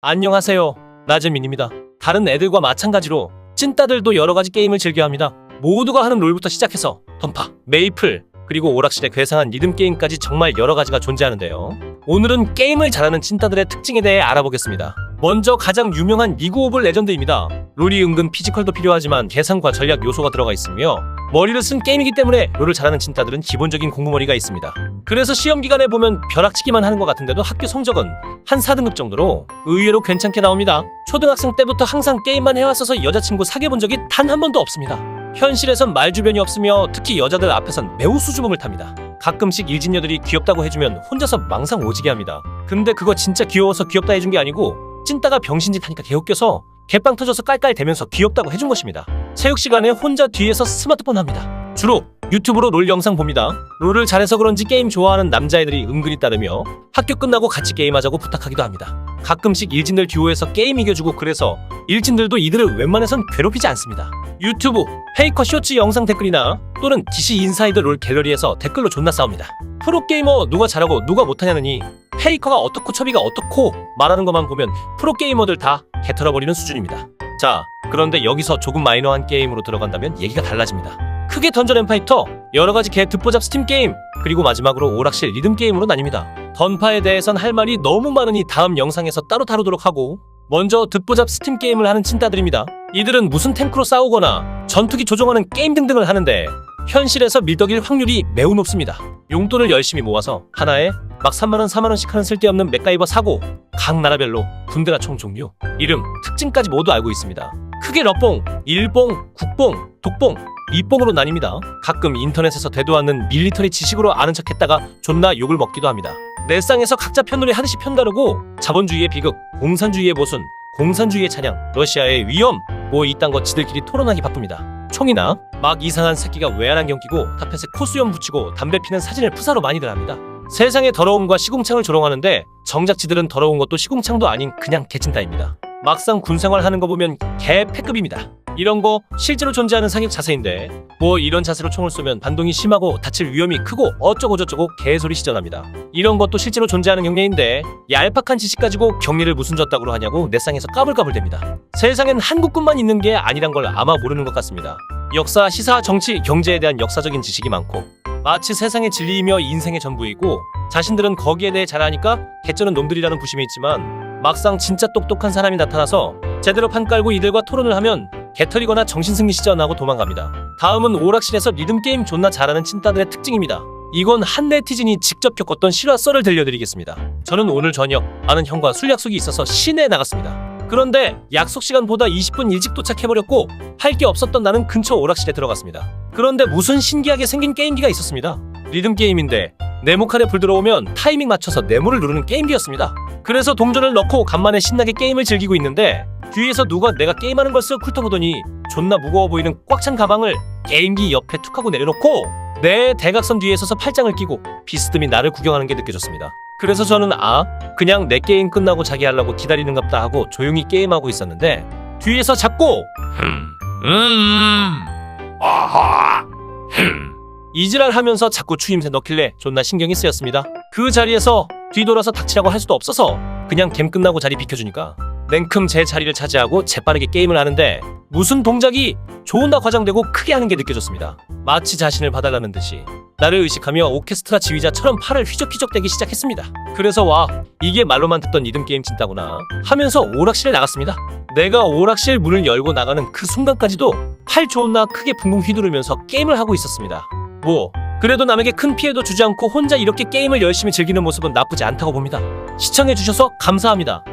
안녕하세요. 나재민입니다. 다른 애들과 마찬가지로 찐따들도 여러 가지 게임을 즐겨합니다. 모두가 하는 롤부터 시작해서 던파, 메이플, 그리고 오락실에 괴상한 리듬 게임까지 정말 여러 가지가 존재하는데요. 오늘은 게임을 잘하는 찐따들의 특징에 대해 알아보겠습니다. 먼저 가장 유명한 리그 오브 레전드입니다. 롤이 은근 피지컬도 필요하지만 계산과 전략 요소가 들어가 있으며 머리를 쓴 게임이기 때문에 롤을 잘하는 찐따들은 기본적인 공부머리가 있습니다. 그래서 시험 기간에 보면 벼락치기만 하는 것 같은데도 학교 성적은 한 4등급 정도로 의외로 괜찮게 나옵니다. 초등학생 때부터 항상 게임만 해왔어서 여자친구 사귀어본 적이 단 한 번도 없습니다. 현실에선 말 주변이 없으며 특히 여자들 앞에선 매우 수줍음을 탑니다. 가끔씩 일진녀들이 귀엽다고 해주면 혼자서 망상 오지게 합니다. 근데 그거 진짜 귀여워서 귀엽다 해준 게 아니고 찐따가 병신짓 하니까 개웃겨서 개빵 터져서 깔깔대면서 귀엽다고 해준 것입니다. 체육 시간에 혼자 뒤에서 스마트폰 합니다. 주로 유튜브로 롤 영상 봅니다. 롤을 잘해서 그런지 게임 좋아하는 남자애들이 은근히 따르며 학교 끝나고 같이 게임하자고 부탁하기도 합니다. 가끔씩 일진들 듀오에서 게임 이겨주고 그래서 일진들도 이들을 웬만해선 괴롭히지 않습니다. 유튜브, 페이커 쇼츠 영상 댓글이나 또는 DC 인사이드 롤 갤러리에서 댓글로 존나 싸웁니다. 프로게이머 누가 잘하고 누가 못하냐느니 페이커가 어떻고 처비가 어떻고 말하는 것만 보면 프로게이머들 다 개털어버리는 수준입니다. 자, 그런데 여기서 조금 마이너한 게임으로 들어간다면 얘기가 달라집니다. 크게 던전 엠파이터, 여러 가지 개 듣보잡 스팀 게임, 그리고 마지막으로 오락실 리듬 게임으로 나뉩니다. 던파에 대해선 할 말이 너무 많으니 다음 영상에서 따로 다루도록 하고 먼저 듣보잡 스팀 게임을 하는 찐따들입니다. 이들은 무슨 탱크로 싸우거나 전투기 조종하는 게임 등등을 하는데 현실에서 밀덕일 확률이 매우 높습니다. 용돈을 열심히 모아서 하나에 막 3만원 4만원씩 하는 쓸데없는 맥가이버 사고 각 나라별로 군대나 총 종류, 이름, 특징까지 모두 알고 있습니다. 크게 럿봉, 일봉, 국봉, 독봉, 이봉으로 나뉩니다. 가끔 인터넷에서 되도 않는 밀리터리 지식으로 아는 척했다가 존나 욕을 먹기도 합니다. 넷상에서 각자 편놀이 하듯이 편다르고 자본주의의 비극, 공산주의의 모순, 공산주의의 찬양, 러시아의 위험 뭐 이딴 거 지들끼리 토론하기 바쁩니다. 총이나 막 이상한 새끼가 외환안경 끼고 타펫에 코수염 붙이고 담배 피는 사진을 푸사로 많이들 합니다. 세상의 더러움과 시궁창을 조롱하는데 정작 지들은 더러운 것도 시궁창도 아닌 그냥 개친다입니다. 막상 군생활 하는 거 보면 개 패급입니다. 이런 거 실제로 존재하는 사격 자세인데 뭐 이런 자세로 총을 쏘면 반동이 심하고 다칠 위험이 크고 어쩌고저쩌고 개소리 시전합니다. 이런 것도 실제로 존재하는 경례인데 얄팍한 지식 가지고 경례를 무슨 졌다고 하냐고 내 쌍에서 까불까불댑니다. 세상엔 한국뿐만 있는 게 아니란 걸 아마 모르는 것 같습니다. 역사, 시사, 정치, 경제에 대한 역사적인 지식이 많고 마치 세상의 진리이며 인생의 전부이고 자신들은 거기에 대해 잘 아니까 개쩌는 놈들이라는 부심이 있지만 막상 진짜 똑똑한 사람이 나타나서 제대로 판 깔고 이들과 토론을 하면 개털이거나 정신승리 시전하고 도망갑니다. 다음은 오락실에서 리듬 게임 존나 잘하는 찐따들의 특징입니다. 이건 한 네티즌이 직접 겪었던 실화 썰을 들려드리겠습니다. 저는 오늘 저녁 아는 형과 술 약속이 있어서 시내에 나갔습니다. 그런데 약속 시간보다 20분 일찍 도착해버렸고 할 게 없었던 나는 근처 오락실에 들어갔습니다. 그런데 무슨 신기하게 생긴 게임기가 있었습니다. 리듬 게임인데 네모 칸에 불 들어오면 타이밍 맞춰서 네모를 누르는 게임기였습니다. 그래서 동전을 넣고 간만에 신나게 게임을 즐기고 있는데 뒤에서 누가 내가 게임하는 걸 쓱 훑어보더니 존나 무거워 보이는 꽉 찬 가방을 게임기 옆에 툭 하고 내려놓고 내 대각선 뒤에 서서 팔짱을 끼고 비스듬히 나를 구경하는 게 느껴졌습니다. 그래서 저는 아 그냥 내 게임 끝나고 자기 하려고 기다리는갑다 하고 조용히 게임하고 있었는데 뒤에서 자꾸 음, 아하, 흠, 이지랄 하면서 자꾸 추임새 넣길래 존나 신경이 쓰였습니다. 그 자리에서 뒤돌아서 닥치라고 할 수도 없어서 그냥 캠 끝나고 자리 비켜주니까 냉큼 제 자리를 차지하고 재빠르게 게임을 하는데 무슨 동작이 존나 과장되고 크게 하는 게 느껴졌습니다. 마치 자신을 봐달라는 듯이 나를 의식하며 오케스트라 지휘자처럼 팔을 휘적휘적대기 시작했습니다. 그래서 와 이게 말로만 듣던 리듬 게임 찐따구나 하면서 오락실에 나갔습니다. 내가 오락실 문을 열고 나가는 그 순간까지도 팔 존나 크게 붕붕 휘두르면서 게임을 하고 있었습니다. 뭐 그래도 남에게 큰 피해도 주지 않고 혼자 이렇게 게임을 열심히 즐기는 모습은 나쁘지 않다고 봅니다. 시청해주셔서 감사합니다.